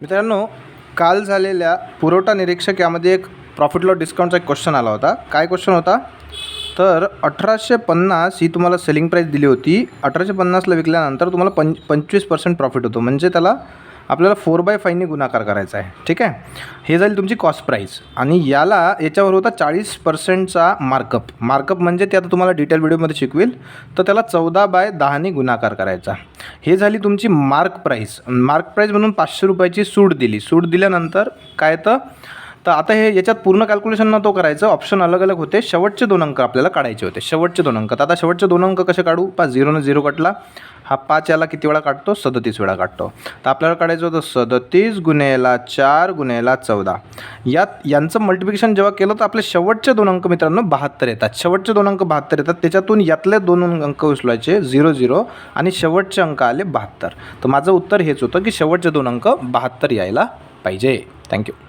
मित्रांनो काल झालेल्या पुरवठा निरीक्षक यामध्ये एक प्रॉफिट लॉस डिस्काउंटचा एक क्वेश्चन आला होता. काय क्वेश्चन होता? तर अठराशे पन्नास ही तुम्हाला सेलिंग प्राईस दिली होती. अठराशे पन्नासला विकल्यानंतर तुम्हाला पं पंचवीस पर्सेंट प्रॉफिट होतो. म्हणजे त्याला आपल्याला फोर बाय फायने गुणाकार करायचा आहे. ठीक आहे? हे झाली तुमची कॉस्ट प्राईस आणि याला याच्यावर होता चाळीस पर्सेंटचा मार्कअप मार्कअप म्हणजे ते आता तुम्हाला डिटेल व्हिडिओमध्ये शिकवेल. तर त्याला चौदा बाय दहाने गुणाकार करायचा. हे झाली तुमची मार्क प्राईस मार्क प्राईस म्हणून पाचशे रुपयाची सूट दिली. सूट दिल्यानंतर काय तर तर आता हे याच्यात पूर्ण कॅल्क्युलेशन न तो करायचं. ऑप्शन अलग अलग होते. शेवटचे दोन अंक आपल्याला काढायचे होते. शेवटचे दोन अंक. तर आता शेवटचे दोन अंक कसे काढू? पाच झिरोनं झिरो कटला. हा पाच याला किती वेळा काढतो? सदतीस वेळा काढतो. तर आपल्याला काढायचं होतं सदतीस गुन्हेला चार गुन्हेला चौदा. यात यांचं मल्टिप्लिकेशन जेव्हा केलं तर आपले शेवटचे दोन अंक मित्रांनो बहात्तर येतात. शेवटचे दोन अंक बहात्तर येतात. त्याच्यातून यातले दोन अंक उचलायचे झिरो झिरो आणि शेवटचे अंक आले बहात्तर. तर माझं उत्तर हेच होतं की शेवटचे दोन अंक बहात्तर यायला पाहिजे. थँक्यू